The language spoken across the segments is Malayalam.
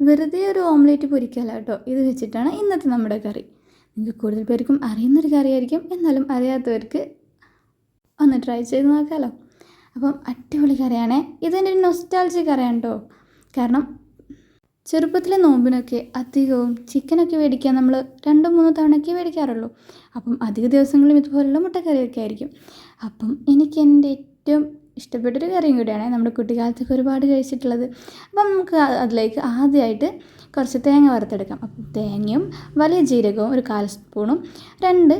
വെറുതെ ഒരു ഓംലേറ്റ് പൊരിക്കല കേട്ടോ. ഇത് വെച്ചിട്ടാണ് ഇന്നത്തെ നമ്മുടെ കറി. നിങ്ങൾക്ക് കൂടുതൽ പേർക്കും അറിയുന്നൊരു കറിയായിരിക്കും. എന്നാലും അറിയാത്തവർക്ക് ഒന്ന് ട്രൈ ചെയ്ത് നോക്കാമല്ലോ അപ്പം അടിപൊളി കറിയാണ്. ഇതെന്റെ ഒരു നൊസ്റ്റാൾജി കറിയാണ് കേട്ടോ. കാരണം ചെറുപ്പത്തിലെ നോമ്പിനൊക്കെ അധികവും ചിക്കനൊക്കെ മേടിക്കാൻ നമ്മൾ രണ്ടോ മൂന്നോ തവണയൊക്കെ മേടിക്കാറുള്ളൂ. അപ്പം അധിക ദിവസങ്ങളും ഇതുപോലുള്ള മുട്ടക്കറിയൊക്കെ ആയിരിക്കും. അപ്പം എനിക്ക് എന്റെ ഏറ്റവും ഇഷ്ടപ്പെട്ടൊരു കറിയും കൂടിയാണ് നമ്മുടെ കുട്ടിക്കാലത്തൊക്കെ ഒരുപാട് കഴിച്ചിട്ടുള്ളത്. അപ്പം നമുക്ക് അതിലേക്ക് ആദ്യമായിട്ട് കുറച്ച് തേങ്ങ വറുത്തെടുക്കാം. അപ്പം തേങ്ങയും വലിയ ജീരകവും ഒരു കാൽ സ്പൂണും രണ്ട്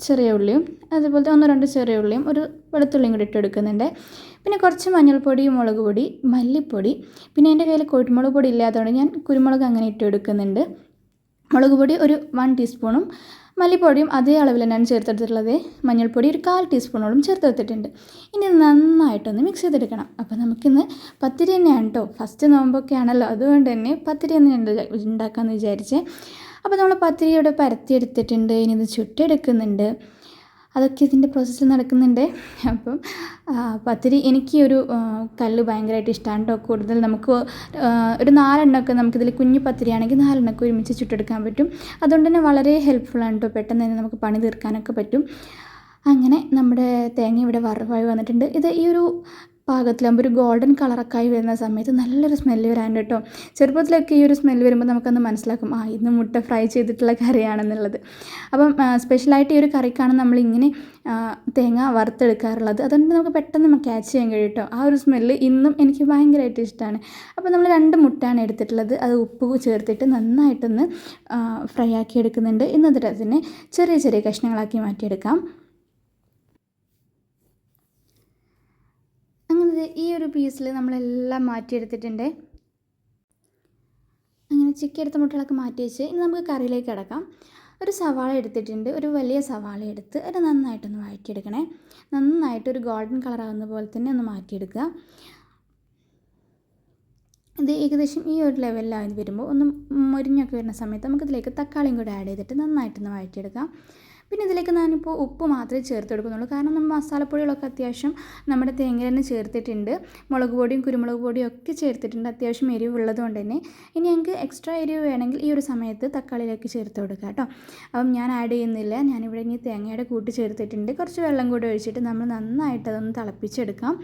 ചെറിയ ഉള്ളിയും അതുപോലത്തെ ഒന്നോ രണ്ട് ചെറിയ ഉള്ളിയും ഒരു വെളുത്തുള്ളിയും കൂടി ഇട്ട് എടുക്കുന്നുണ്ട് പിന്നെ കുറച്ച് മഞ്ഞൾപ്പൊടി മുളക് പൊടി മല്ലിപ്പൊടി പിന്നെ എന്റെ കയ്യിൽ കുരുമുളക് പൊടി ഇല്ലാത്തതുകൊണ്ട് ഞാൻ കുരുമുളക് അങ്ങനെ ഇട്ട് എടുക്കുന്നുണ്ട് മുളക് പൊടി ഒരു വൺ ടീസ്പൂണും മല്ലിപ്പൊടിയും അതേ അളവിൽ തന്നെയാണ് ചേർത്തെടുത്തിട്ടുള്ളത്. മഞ്ഞൾപ്പൊടി ഒരു കാൽ ടീസ്പൂണോളം ചേർത്തെടുത്തിട്ടുണ്ട്. ഇനി നന്നായിട്ടൊന്ന് മിക്സ് ചെയ്തെടുക്കണം. അപ്പോൾ നമുക്കിന്ന് പത്തിരി തന്നെയാണ് കേട്ടോ ഫസ്റ്റ് നോമ്പൊക്കെ ആണല്ലോ അതുകൊണ്ട് തന്നെ പത്തിരി തന്നെയാണ് ഉണ്ടാക്കാമെന്ന് വിചാരിച്ചേ. അപ്പോൾ നമ്മൾ പത്തിരി ഇവിടെ പരത്തിയെടുത്തിട്ടുണ്ട് ഇനി ഇത് ചുട്ടെടുക്കുന്നുണ്ട്. അതൊക്കെ ഇതിന്റെ പ്രോസസ്സിൽ നടക്കുന്നുണ്ട്. അപ്പം പത്തിരി എനിക്ക് ഒരു കല്ല് ഭയങ്കരമായിട്ട് ഇഷ്ടമാണ് കേട്ടോ കൂടുതൽ നമുക്ക് ഒരു നാലെണ്ണമൊക്കെ നമുക്കിതിൽ കുഞ്ഞു പത്തിരിയാണെങ്കിൽ നാലെണ്ണമൊക്കെ ഒരുമിച്ച് ചുട്ടെടുക്കാൻ പറ്റും. അതുകൊണ്ട് തന്നെ വളരെ ഹെൽപ്ഫുള്ളാണ് കേട്ടോ പെട്ടെന്ന് തന്നെ നമുക്ക് പണി തീർക്കാനൊക്കെ പറ്റും. അങ്ങനെ നമ്മുടെ തേങ്ങ ഇവിടെ വറവായി വന്നിട്ടുണ്ട്. ഇത് ഈ ഒരു പാകത്തിലാകുമ്പോൾ ഒരു ഗോൾഡൻ കളറൊക്കെ ആയി വരുന്ന സമയത്ത് നല്ലൊരു സ്മെല്ല് വരാൻ കേട്ടോ. ചെറുപ്പത്തിലൊക്കെ ഈ ഒരു സ്മെല്ല് വരുമ്പോൾ നമുക്കൊന്ന് മനസ്സിലാക്കും ആ ഇന്ന് മുട്ട ഫ്രൈ ചെയ്തിട്ടുള്ള കറിയാണെന്നുള്ളത്. അപ്പം സ്പെഷ്യലായിട്ട് ഈ ഒരു കറിക്കാണ് നമ്മളിങ്ങനെ തേങ്ങ വറുത്തെടുക്കാറുള്ളത്. അതുകൊണ്ട് നമുക്ക് പെട്ടെന്ന് ക്യാച്ച് ചെയ്യാൻ കഴിയും കേട്ടോ. ആ ഒരു സ്മെല്ല് ഇന്നും എനിക്ക് ഭയങ്കരമായിട്ട് ഇഷ്ടമാണ് അപ്പോൾ നമ്മൾ രണ്ട് മുട്ടയാണ് എടുത്തിട്ടുള്ളത്. അത് ഉപ്പ് ചേർത്തിട്ട് നന്നായിട്ടൊന്ന് ഫ്രൈ ആക്കി എടുക്കുന്നുണ്ട് എന്നിട്ട് അതിനെ ചെറിയ ചെറിയ കഷ്ണങ്ങളാക്കി മാറ്റിയെടുക്കാം. ദേ ഈ ഒരു പീസിൽ നമ്മളെല്ലാം മാറ്റിയെടുത്തിട്ടുണ്ട്. അങ്ങനെ ചിക്കി എടുത്ത മുട്ടകളൊക്കെ മാറ്റി വെച്ച് ഇനി നമുക്ക് കറിയിലേക്ക് കിടക്കാം. ഒരു സവാള എടുത്തിട്ടുണ്ട്. ഒരു വലിയ സവാള എടുത്ത് അത് നന്നായിട്ടൊന്ന് വഴറ്റിയെടുക്കണേ. നന്നായിട്ട് ഒരു ഗോൾഡൻ കളർ ആകുന്ന പോലെ തന്നെ ഒന്ന് മാറ്റിയെടുക്കുക. ഇത് ഏകദേശം ഈ ഒരു ലെവലിലായി വരുമ്പോൾ ഒന്ന് മൊരിഞ്ഞൊക്കെ വരുന്ന സമയത്ത് നമുക്കിതിലേക്ക് തക്കാളിയും കൂടെ ആഡ് ചെയ്തിട്ട് നന്നായിട്ടൊന്ന് വഴറ്റിയെടുക്കാം. പിന്നെ ഇതിലേക്ക് ഞാനിപ്പോൾ ഉപ്പ് മാത്രമേ ചേർത്ത് കൊടുക്കുന്നുള്ളൂ കാരണം നമ്മൾ മസാലപ്പൊടികളൊക്കെ അത്യാവശ്യം നമ്മുടെ തേങ്ങ തന്നെ ചേർത്തിട്ടുണ്ട്. മുളക് പൊടിയും കുരുമുളക് പൊടിയും ഒക്കെ ചേർത്തിട്ടുണ്ട്. അത്യാവശ്യം എരിവുള്ളത് കൊണ്ട് തന്നെ. ഇനി ഞങ്ങൾക്ക് എക്സ്ട്രാ എരിവ് വേണമെങ്കിൽ ഈ ഒരു സമയത്ത് തക്കാളിയിലേക്ക് ചേർത്ത് കൊടുക്കുക കേട്ടോ. അപ്പം ഞാൻ ആഡ് ചെയ്യുന്നില്ല. ഞാനിവിടെ ഇനി തേങ്ങയുടെ കൂട്ട് ചേർത്തിട്ടുണ്ട്. കുറച്ച് വെള്ളം കൂടി ഒഴിച്ചിട്ട് നമ്മൾ നന്നായിട്ട് അതൊന്ന് തിളപ്പിച്ചെടുക്കാം.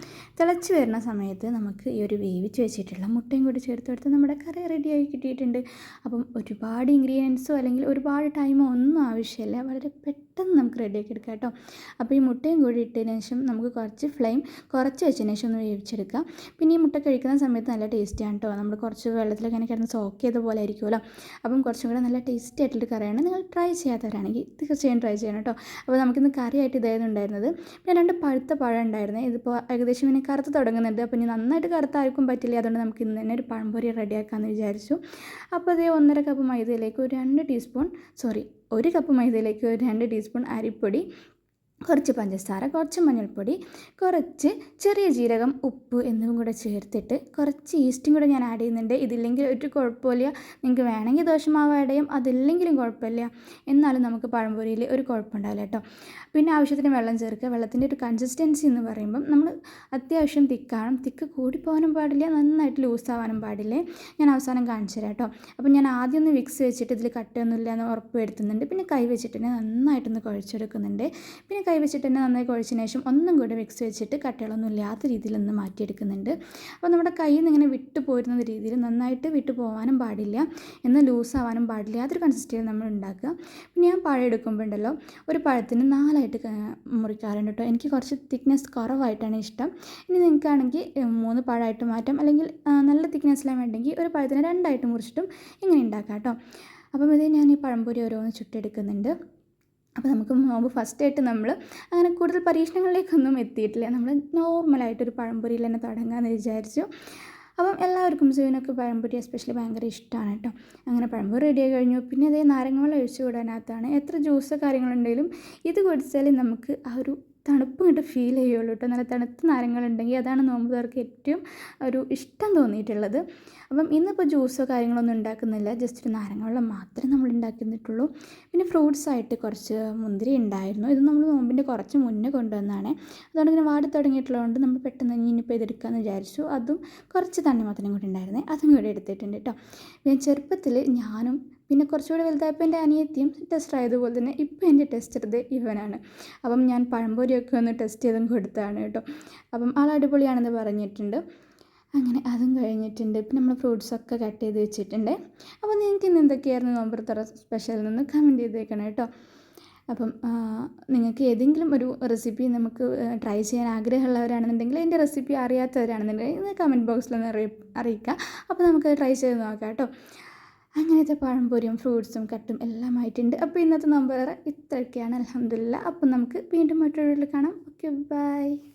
തിളച്ച് വരുന്ന സമയത്ത് നമുക്ക് ഈ ഒരു വേവിച്ച് വെച്ചിട്ടുള്ള മുട്ടയും കൂടി ചേർത്ത് കൊടുത്ത് നമ്മുടെ കറി റെഡിയായി കിട്ടിയിട്ടുണ്ട്. അപ്പം ഒരുപാട് ഇൻഗ്രീഡിയൻസോ അല്ലെങ്കിൽ ഒരുപാട് ടൈമോ ഒന്നും ആവശ്യമില്ല. വളരെ പെട്ടെന്ന് നമുക്ക് റെഡിയാക്കി എടുക്കാം കേട്ടോ. അപ്പോൾ ഈ മുട്ടയും കൂടി ഇട്ടതിന് ശേഷം നമുക്ക് കുറച്ച് ഫ്ലെയിം കുറച്ച് വെച്ചതിന് ശേഷം ഒന്ന് വേവിച്ചെടുക്കാം. പിന്നെ ഈ മുട്ട കഴിക്കുന്ന സമയത്ത് നല്ല ടേസ്റ്റിയാണ് കേട്ടോ. നമ്മൾ കുറച്ച് വെള്ളത്തിലൊക്കെ ഇങ്ങനെ കിടന്ന് സോക്ക് ചെയ്ത പോലെ ആയിരിക്കുമല്ലോ. അപ്പം കുറച്ചും കൂടെ നല്ല ടേസ്റ്റി ആയിട്ടുള്ള കറിയാണ് നിങ്ങൾ ട്രൈ ചെയ്യാത്തവരാണെങ്കിൽ തീർച്ചയായും ട്രൈ ചെയ്യണം കേട്ടോ. അപ്പോൾ നമുക്കിന്ന് കറിയായിട്ട് ഇതായിരുന്നു ഉണ്ടായിരുന്നത്. പിന്നെ രണ്ട് പഴുത്ത പഴം ഉണ്ടായിരുന്നു. ഇതിപ്പോൾ ഏകദേശം ഇങ്ങനെ കറുത്ത് തുടങ്ങുന്നുണ്ട്. അപ്പോൾ ഇനി നന്നായിട്ട് കറുത്തായിരിക്കും പറ്റില്ല. അതുകൊണ്ട് നമുക്ക് ഇന്ന് തന്നെ ഒരു പഴംപൊരി റെഡിയാക്കാമെന്ന് വിചാരിച്ചു. അപ്പോൾ അതേ ഒന്നര കപ്പ് മൈദയിലേക്ക് ഒരു രണ്ട് ടീസ്പൂൺ സോറി ഒരു കപ്പ് മൈദയിലേക്ക് ഒരു രണ്ട് ടീസ്പൂൺ അരിപ്പൊടി കുറച്ച് പഞ്ചസാര കുറച്ച് മഞ്ഞൾപ്പൊടി കുറച്ച് ചെറിയ ജീരകം ഉപ്പ് എന്നിവയും കൂടെ ചേർത്തിട്ട് കുറച്ച് ഈസ്റ്റും കൂടെ ഞാൻ ആഡ് ചെയ്യുന്നുണ്ട്. ഇതില്ലെങ്കിൽ ഒരു കുഴപ്പമില്ല. നിങ്ങൾക്ക് വേണമെങ്കിൽ ദോശമാവ് ആഡ് ചെയ്യും. അതില്ലെങ്കിലും കുഴപ്പമില്ല. എന്നാലും നമുക്ക് പഴംപൊരിയിൽ ഒരു കുഴപ്പമുണ്ടാവില്ല കേട്ടോ. പിന്നെ ആവശ്യത്തിന് വെള്ളം ചേർക്കുക. വെള്ളത്തിന്റെ ഒരു കൺസിസ്റ്റൻസി എന്ന് പറയുമ്പം നമ്മൾ അത്യാവശ്യം തിക്കാണം തിക്ക് കൂടിപ്പോകാനും പാടില്ല. നന്നായിട്ട് ലൂസ് ആവാനും പാടില്ലേ? ഞാൻ അവസാനം കാണിച്ചു തരാം കേട്ടോ. അപ്പം ഞാൻ ആദ്യം ഒന്ന് വിക്സ് വെച്ചിട്ട് ഇതിൽ കട്ടൊന്നുമില്ല എന്ന് ഉറപ്പ് വരുത്തുന്നുണ്ട്. പിന്നെ കൈ വെച്ചിട്ട് തന്നെ നന്നായിട്ടൊന്ന് കുഴച്ചെടുക്കുന്നുണ്ട്. പിന്നെ കൈ വെച്ചിട്ട് തന്നെ നന്നായി കുഴച്ചതിന് ശേഷം ഒന്നും കൂടെ മിക്സ് വെച്ചിട്ട് കട്ടകളൊന്നും ഇല്ലാത്ത രീതിയിൽ ഒന്ന് മാറ്റിയെടുക്കുന്നുണ്ട്. അപ്പോൾ നമ്മുടെ കയ്യിൽ നിന്ന് ഇങ്ങനെ വിട്ടു പോരുന്ന രീതിയിൽ നന്നായിട്ട് വിട്ടു പോകാനും പാടില്ല. എന്നാൽ ലൂസ് ആവാനും പാടില്ല. അതൊരു കൺസിസ്റ്റൻസി നമ്മൾ ഉണ്ടാക്കുക. പിന്നെ ഞാൻ പഴം ഒരു പഴത്തിന് നാലായിട്ട് ക- മുറിക്കാറുണ്ട് കേട്ടോ. എനിക്ക് കുറച്ച് തിക്നെസ് കുറവായിട്ടാണ് ഇഷ്ടം. ഇനി നിങ്ങൾക്കാണെങ്കിൽ മൂന്ന് പഴമായിട്ട് മാറ്റാം. അല്ലെങ്കിൽ നല്ല തിക്നെസ്സിലാണ് വേണ്ടെങ്കിൽ ഒരു പഴത്തിന് രണ്ടായിട്ട് മുറിച്ചിട്ടും ഇങ്ങനെ ഉണ്ടാക്കാം കേട്ടോ. അപ്പം ഇത് ഞാൻ ഈ പഴംപൊരി ഓരോന്ന് ചുട്ടെടുക്കുന്നുണ്ട്. അപ്പോൾ നമുക്ക് നോമ്പ് ഫസ്റ്റായിട്ട് നമ്മൾ അങ്ങനെ കൂടുതൽ പരീക്ഷണങ്ങളിലേക്കൊന്നും എത്തിയിട്ടില്ല. നമ്മൾ നോർമലായിട്ടൊരു പഴംപൊരിയിൽ തന്നെ തുടങ്ങാമെന്ന് വിചാരിച്ചു. അപ്പം എല്ലാവർക്കും സുവിനൊക്കെ പഴംപൊരി എസ്പെഷ്യലി ഭയങ്കര ഇഷ്ടമാണ് കേട്ടോ. അങ്ങനെ പഴംപൊരി റെഡിയായി കഴിഞ്ഞു. പിന്നെ അതേ നാരങ്ങ വെള്ളം ഒഴിച്ചു വിടാനകത്താണ് എത്ര ജ്യൂസ് കാര്യങ്ങളുണ്ടെങ്കിലും ഇത് കുടിച്ചാൽ നമുക്ക് ആ ഒരു തണുപ്പ് ഇങ്ങോട്ട് ഫീൽ ചെയ്യുള്ളൂ കേട്ടോ നല്ല തണുത്ത നാരങ്ങളുണ്ടെങ്കിൽ അതാണ് നോമ്പുകാർക്ക് ഏറ്റവും ഒരു ഇഷ്ടം തോന്നിയിട്ടുള്ളത്. അപ്പം ഇന്നിപ്പോൾ ജ്യൂസോ കാര്യങ്ങളൊന്നും ഉണ്ടാക്കുന്നില്ല. ജസ്റ്റ് ഒരു നാരങ്ങ മാത്രമേ നമ്മൾ ഉണ്ടാക്കുന്നിട്ടുള്ളൂ. പിന്നെ ഫ്രൂട്ട്സ് ആയിട്ട് കുറച്ച് മുന്തിരി ഉണ്ടായിരുന്നു. ഇത് നമ്മൾ നോമ്പിന്റെ കുറച്ച് മുന്നേ കൊണ്ടുവന്നതാണ്. അതുകൊണ്ട് ഇങ്ങനെ വാടി തുടങ്ങിയിട്ടുള്ളതുകൊണ്ട് നമ്മൾ പെട്ടെന്ന് ഇനിയിപ്പോൾ ഇതെടുക്കാമെന്ന് വിചാരിച്ചു. അതും കുറച്ച് തണ്ണിമത്തനും കൂടി ഉണ്ടായിരുന്നേ. അതും കൂടി എടുത്തിട്ടുണ്ട് കേട്ടോ ഞാൻ ചെറുപ്പത്തിൽ ഞാനും പിന്നെ കുറച്ചുകൂടി വലുതായപ്പോൾ എന്റെ അനിയത്തിയും ടെസ്റ്റർ ആയതുപോലെ തന്നെ ഇപ്പോൾ എന്റെ ടെസ്റ്റർ ഇത് ഇവനാണ്. അപ്പം ഞാൻ പഴംപൊരിയൊക്കെ ഒന്ന് ടെസ്റ്റ് ചെയ്തും കൊടുത്താണ് കേട്ടോ. അപ്പം ആൾ അടിപൊളിയാണെന്ന് പറഞ്ഞിട്ടുണ്ട്. അങ്ങനെ അതും കഴിഞ്ഞിട്ടുണ്ട്. പിന്നെ നമ്മൾ ഫ്രൂട്ട്സൊക്കെ കട്ട് ചെയ്ത് വെച്ചിട്ടുണ്ട്. അപ്പോൾ നിങ്ങൾക്ക് ഇന്ന് എന്തൊക്കെയായിരുന്നു നോമ്പുറത്തറ സ്പെഷ്യൽ നിന്ന് കമന്റ് ചെയ്തേക്കണം കേട്ടോ. അപ്പം നിങ്ങൾക്ക് ഏതെങ്കിലും ഒരു റെസിപ്പി നമുക്ക് ട്രൈ ചെയ്യാൻ ആഗ്രഹമുള്ളവരാണെന്നുണ്ടെങ്കിൽ എന്റെ റെസിപ്പി അറിയാത്തവരാണെന്നുണ്ടെങ്കിൽ കമന്റ് അറിയി അറിയിക്കുക അപ്പോൾ നമുക്കത് ട്രൈ ചെയ്ത് നോക്കാം കേട്ടോ. അങ്ങനത്തെ പഴംപൊരിയും ഫ്രൂട്ട്സും കട്ടും എല്ലാം ആയിട്ടുണ്ട്. അപ്പോൾ ഇന്നത്തെ നമ്പർ ഇത്രയൊക്കെയാണ്. അലഹമില്ല അപ്പം നമുക്ക് വീണ്ടും മറ്റൊരു കാണാം. Okay bye